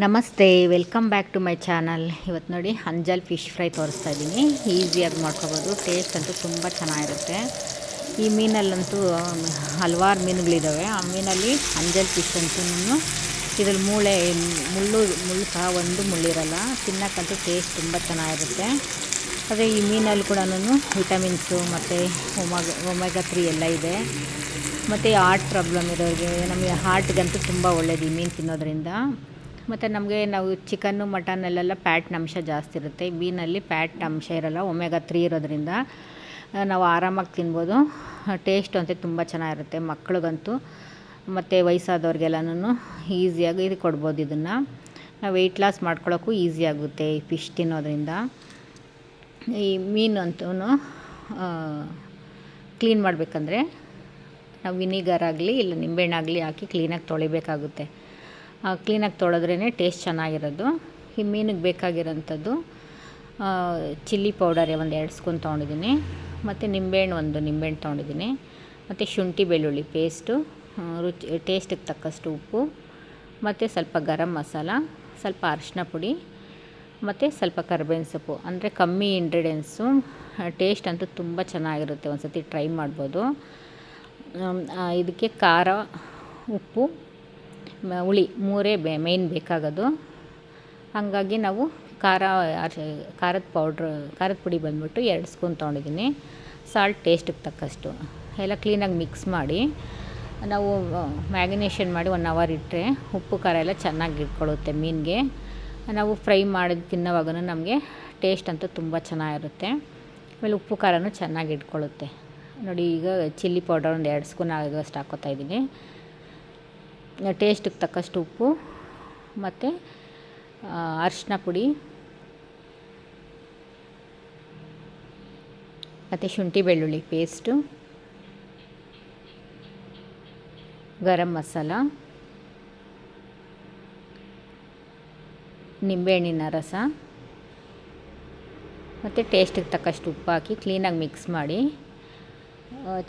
ನಮಸ್ತೆ welcome back to my channel ಇವತ್ತು ನೋಡಿ ಅಂಜಲ್ ಫಿಶ್ ಫ್ರೈ ತೋರಿಸ್ತಾ ಇದ್ದೀನಿ ಈಸಿಯಾಗಿ ಮಾಡ್ಕೋಬೋದು. ಟೇಸ್ಟ್ ಅಂತೂ ತುಂಬ ಚೆನ್ನಾಗಿರುತ್ತೆ. ಈ ಮೀನಲ್ಲಂತೂ, ಹಲವಾರು ಮೀನುಗಳಿದ್ದಾವೆ ಆ ಮೀನಲ್ಲಿ ಅಂಜಲ್ ಫಿಶ್ ಅಂತೂ ಇದ್ರಲ್ಲಿ ಮೂಳೆ, ಮುಳ್ಳು ಮುಳ್ಳು ಸಹ ಒಂದು ಮುಳ್ಳಿರಲ್ಲ ತಿನ್ನೋಕ್ಕಂತೂ ಟೇಸ್ಟ್ ತುಂಬ ಚೆನ್ನಾಗಿರುತ್ತೆ. ಅದೇ ಈ ಮೀನಲ್ಲಿ ಕೂಡ ವಿಟಮಿನ್ಸು ಮತ್ತು ಒಮಗ, ಒಮೆಗ ತ್ರೀ ಎಲ್ಲ ಇದೆ. ಮತ್ತು ಹಾರ್ಟ್ ಪ್ರಾಬ್ಲಮ್ ಇರೋರಿಗೆ, ನಮಗೆ ಹಾರ್ಟ್ಗಂತೂ ತುಂಬ ಒಳ್ಳೆಯದು ಈ ಮೀನು ತಿನ್ನೋದ್ರಿಂದ. ಮತ್ತು ನಮಗೆ ನಾವು ಚಿಕನ್ನು ಮಟನಲ್ಲೆಲ್ಲ ಪ್ಯಾಟ್ ಅಂಶ ಜಾಸ್ತಿ ಇರುತ್ತೆ. ಮೀನಲ್ಲಿ ಪ್ಯಾಟ್ ಅಂಶ ಇರೋಲ್ಲ ಒಮೆಗಾ ತ್ರೀ ಇರೋದ್ರಿಂದ. ನಾವು ಆರಾಮಾಗಿ ತಿನ್ಬೋದು. ಟೇಸ್ಟ್ ಅಂತೆ ತುಂಬ ಚೆನ್ನಾಗಿರುತ್ತೆ ಮಕ್ಳಿಗಂತೂ. ಮತ್ತು ವಯಸ್ಸಾದವ್ರಿಗೆಲ್ಲನೂ ಈಸಿಯಾಗಿ ಇದು ಕೊಡ್ಬೋದು ಇದನ್ನು. ನಾವು ವೆಯ್ಟ್ ಲಾಸ್ ಮಾಡ್ಕೊಳ್ಳೋಕ್ಕೂ ಈಸಿ ಆಗುತ್ತೆ ಈ ಫಿಶ್ ತಿನ್ನೋದ್ರಿಂದ. ಈ ಮೀನು ಅಂತೂ ಕ್ಲೀನ್ ಮಾಡಬೇಕಂದ್ರೆ ನಾವು ವಿನಿಗರ್ ಆಗಲಿ, ಇಲ್ಲ ನಿಂಬೆಹಣ್ಣಾಗಲಿ ಹಾಕಿ ಕ್ಲೀನಾಗಿ ತೊಳಿಬೇಕಾಗುತ್ತೆ. ಕ್ಲೀನಾಗಿ ತೊಳೆದ್ರೇ ಟೇಸ್ಟ್ ಚೆನ್ನಾಗಿರೋದು. ಈ ಮೀನಿಗೆ ಬೇಕಾಗಿರೋಂಥದ್ದು ಚಿಲ್ಲಿ ಪೌಡರ್ ಒಂದು ಎರಡು ಸ್ಕೂನ್ ತೊಗೊಂಡಿದ್ದೀನಿ. ಮತ್ತು ನಿಂಬೆಹಣ್ಣು ಒಂದು ನಿಂಬೆಹಣ್ಣು ತೊಗೊಂಡಿದ್ದೀನಿ. ಮತ್ತು ಶುಂಠಿ ಬೆಳ್ಳುಳ್ಳಿ ಪೇಸ್ಟು ರುಚಿ ಟೇಸ್ಟಿಗೆ ತಕ್ಕಷ್ಟು ಉಪ್ಪು, ಮತ್ತು ಸ್ವಲ್ಪ ಗರಂ ಮಸಾಲ, ಸ್ವಲ್ಪ ಅರಿಶಿನ ಪುಡಿ, ಮತ್ತು ಸ್ವಲ್ಪ ಕರ್ಬೇವಿನ ಸೊಪ್ಪು. ಅಂದರೆ ಕಮ್ಮಿ ಇಂಗ್ರೀಡಿಯೆಂಟ್ಸು ಟೇಸ್ಟ್ ಅಂತೂ ತುಂಬ ಚೆನ್ನಾಗಿರುತ್ತೆ. ಒಂದು ಸತಿ ಟ್ರೈ ಮಾಡ್ಬೋದು ಇದಕ್ಕೆ ಖಾರ, ಉಪ್ಪು ಹುಳಿ ಮೂರೇ ಬೆ ಮೇಯ್ನ್ ಬೇಕಾಗೋದು. ಹಾಗಾಗಿ ನಾವು ಖಾರ ಖಾರದ ಪೌಡ್ರ್ ಖಾರದ ಪುಡಿ ಬಂದುಬಿಟ್ಟು ಎರಡು ಸ್ಪೂನ್ ತೊಗೊಂಡಿದ್ದೀನಿ. ಸಾಲ್ಟ್ ಟೇಸ್ಟಿಗೆ ತಕ್ಕಷ್ಟು. ಎಲ್ಲ ಕ್ಲೀನಾಗಿ ಮಿಕ್ಸ್ ಮಾಡಿ, ನಾವು ಮ್ಯಾಗಿನೇಷನ್ ಮಾಡಿ ಒನ್ ಅವರ್ ಇಟ್ಟರೆ ಉಪ್ಪು, ಖಾರ ಎಲ್ಲ ಚೆನ್ನಾಗಿ ಇಟ್ಕೊಳ್ಳುತ್ತೆ ಮೀನಿಗೆ. ನಾವು ಫ್ರೈ ಮಾಡಿ ತಿನ್ನೋವಾಗ ನಮಗೆ ಟೇಸ್ಟ್ ಅಂತೂ ತುಂಬ ಚೆನ್ನಾಗಿರುತ್ತೆ. ಆಮೇಲೆ ಉಪ್ಪು, ಖಾರನೂ ಚೆನ್ನಾಗಿ ಇಟ್ಕೊಳ್ಳುತ್ತೆ. ನೋಡಿ ಈಗ ಚಿಲ್ಲಿ ಪೌಡರ್ ಒಂದು ಎರಡು ಸ್ಪೂನ್ ಆಗೋಷ್ಟು ಹಾಕ್ಕೋತಾ ಇದ್ದೀನಿ. ಟೇಸ್ಟಿಗೆ ತಕ್ಕಷ್ಟು ಉಪ್ಪು ಮತ್ತು ಅರಿಶಿನ ಪುಡಿ ಮತ್ತು ಶುಂಠಿ ಬೆಳ್ಳುಳ್ಳಿ ಪೇಸ್ಟು ಗರಂ ಮಸಾಲ, ನಿಂಬೆಹಣ್ಣಿನ ರಸ ಮತ್ತು ಟೇಸ್ಟಿಗೆ ತಕ್ಕಷ್ಟು ಉಪ್ಪು ಹಾಕಿ ಕ್ಲೀನಾಗಿ ಮಿಕ್ಸ್ ಮಾಡಿ.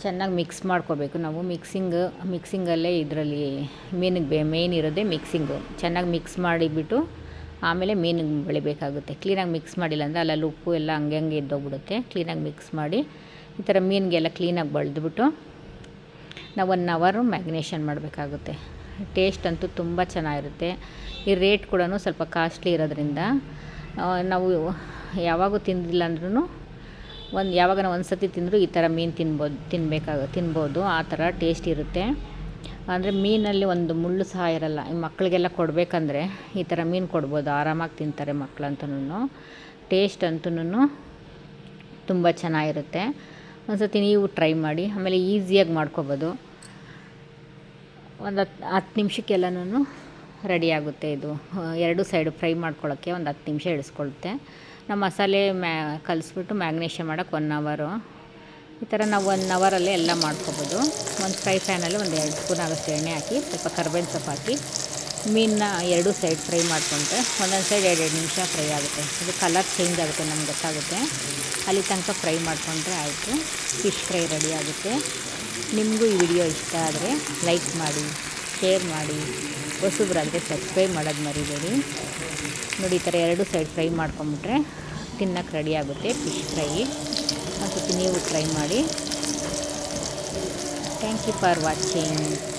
ಚೆನ್ನಾಗಿ ಮಿಕ್ಸ್ ಮಾಡ್ಕೋಬೇಕು. ನಾವು ಮಿಕ್ಸಿಂಗ್ ಮಿಕ್ಸಿಂಗಲ್ಲೇ ಇದರಲ್ಲಿ ಮೀನಿಗೆ ಬೇ ಮೇಯ್ನ್ ಇರೋದೇ ಮಿಕ್ಸಿಂಗು ಚೆನ್ನಾಗಿ ಮಿಕ್ಸ್ ಮಾಡಿಬಿಟ್ಟು ಆಮೇಲೆ ಮೀನಿಗೆ ಬೆಳಿಬೇಕಾಗುತ್ತೆ. ಕ್ಲೀನಾಗಿ ಮಿಕ್ಸ್ ಮಾಡಿಲ್ಲ ಅಂದರೆ ಅಲ್ಲಲ್ಲಿ ಉಪ್ಪು ಎಲ್ಲ ಹಂಗೆ ಹಂಗೆ ಇದ್ದೋಗ್ಬಿಡುತ್ತೆ ಕ್ಲೀನಾಗಿ ಮಿಕ್ಸ್ ಮಾಡಿ ಈ ಥರ ಮೀನಿಗೆಲ್ಲ ಕ್ಲೀನಾಗಿ ಬಳಿದ್ಬಿಟ್ಟು ನಾವು ಒನ್ ಅವರು ಮ್ಯಾಗ್ನೇಷನ್ ಮಾಡಬೇಕಾಗುತ್ತೆ. ಟೇಸ್ಟ್ ಅಂತೂ ತುಂಬ ಚೆನ್ನಾಗಿರುತ್ತೆ. ಈ ರೇಟ್ ಕೂಡ ಸ್ವಲ್ಪ ಕಾಸ್ಟ್ಲಿ ಇರೋದ್ರಿಂದ ನಾವು ಯಾವಾಗೂ ತಿಂದಿಲ್ಲ ಅಂದ್ರೂ ಒಂದು ಯಾವಾಗನ ಒಂದು ಸತಿ ತಿಂದರೂ ಈ ಥರ ಮೀನು ತಿನ್ಬೋದು, ತಿನ್ಬೇಕಾಗ, ತಿನ್ಬೋದು, ಆ ಥರ ಟೇಸ್ಟ್ ಇರುತ್ತೆ. ಅಂದರೆ ಮೀನಲ್ಲಿ ಒಂದು ಮುಳ್ಳು ಸಹ ಇರಲ್ಲ. ಮಕ್ಕಳಿಗೆಲ್ಲ ಕೊಡಬೇಕಂದ್ರೆ ಈ ಥರ ಮೀನು ಕೊಡ್ಬೋದು. ಆರಾಮಾಗಿ ತಿಂತಾರೆ ಮಕ್ಕಳಂತೂ ಟೇಸ್ಟ್ ಅಂತೂ ತುಂಬ ಚೆನ್ನಾಗಿರುತ್ತೆ. ಒಂದು ಸತಿ ನೀವು ಟ್ರೈ ಮಾಡಿ, ಆಮೇಲೆ ಈಸಿಯಾಗಿ ಮಾಡ್ಕೊಬೋದು. ಒಂದು ಹತ್ತು ಹತ್ತು ನಿಮಿಷಕ್ಕೆಲ್ಲನೂ ರೆಡಿ ಆಗುತ್ತೆ ಇದು. ಎರಡು ಸೈಡು ಫ್ರೈ ಮಾಡ್ಕೊಳ್ಳೋಕ್ಕೆ ಒಂದು ಹತ್ತು ನಿಮಿಷ ಇಳಿಸ್ಕೊಳುತ್ತೆ. ನಾವು ಮಸಾಲೆ ಮ್ಯಾ, ಕಲಿಸ್ಬಿಟ್ಟು ಮ್ಯಾಗ್ನೇಷನ್ ಮಾಡೋಕ್ಕೆ ಒನ್ ಅವರು ಈ ಥರ ನಾವು ಒನ್ ಅವರಲ್ಲೇ ಎಲ್ಲ ಮಾಡ್ಕೊಬೋದು. ಒಂದು ಫ್ರೈ ಪ್ಯಾನಲ್ಲಿ ಒಂದು ಎರಡು ಸ್ಪೂನ್ ಆಗೋಷ್ಟು ಎಣ್ಣೆ ಹಾಕಿ, ಸ್ವಲ್ಪ ಕರ್ಬೇವಿನ ಸೊಪ್ಪು ಹಾಕಿ, ಮೀನನ್ನ ಎರಡು ಸೈಡ್ ಫ್ರೈ ಮಾಡ್ಕೊಂಡ್ರೆ ಒಂದೊಂದು ಸೈಡ್ ಎರಡು ಎರಡು ನಿಮಿಷ ಫ್ರೈ ಆಗುತ್ತೆ. ಅದು ಕಲರ್ ಚೇಂಜ್ ಆಗುತ್ತೆ ನಮ್ಗೆ ಗೊತ್ತಾಗುತ್ತೆ. ಅಲ್ಲಿ ತನಕ ಫ್ರೈ ಮಾಡಿಕೊಂಡ್ರೆ ಆಯಿತು. ಫಿಶ್ ಫ್ರೈ ರೆಡಿ ಆಗುತ್ತೆ. ನಿಮಗೂ ಈ ವಿಡಿಯೋ ಇಷ್ಟ ಆದರೆ ಲೈಕ್ ಮಾಡಿ ಶೇರ್ ಮಾಡಿ. ಹೊಸಬ್ರಾದರೆ ಸಬ್ಸ್ಕ್ರೈಬ್ ಮಾಡೋದು ಮರಿಬೇಡಿ. ನೋಡಿ, ಈ ಥರ ಎರಡು ಸೈಡ್ ಫ್ರೈ ಮಾಡ್ಕೊಂಬಿಟ್ರೆ ತಿನ್ನಕ್ಕೆ ರೆಡಿ ಆಗುತ್ತೆ, ಫಿಶ್ ಫ್ರೈ. ಮತ್ತು ನೀವು ಟ್ರೈ ಮಾಡಿ. Thank you for watching.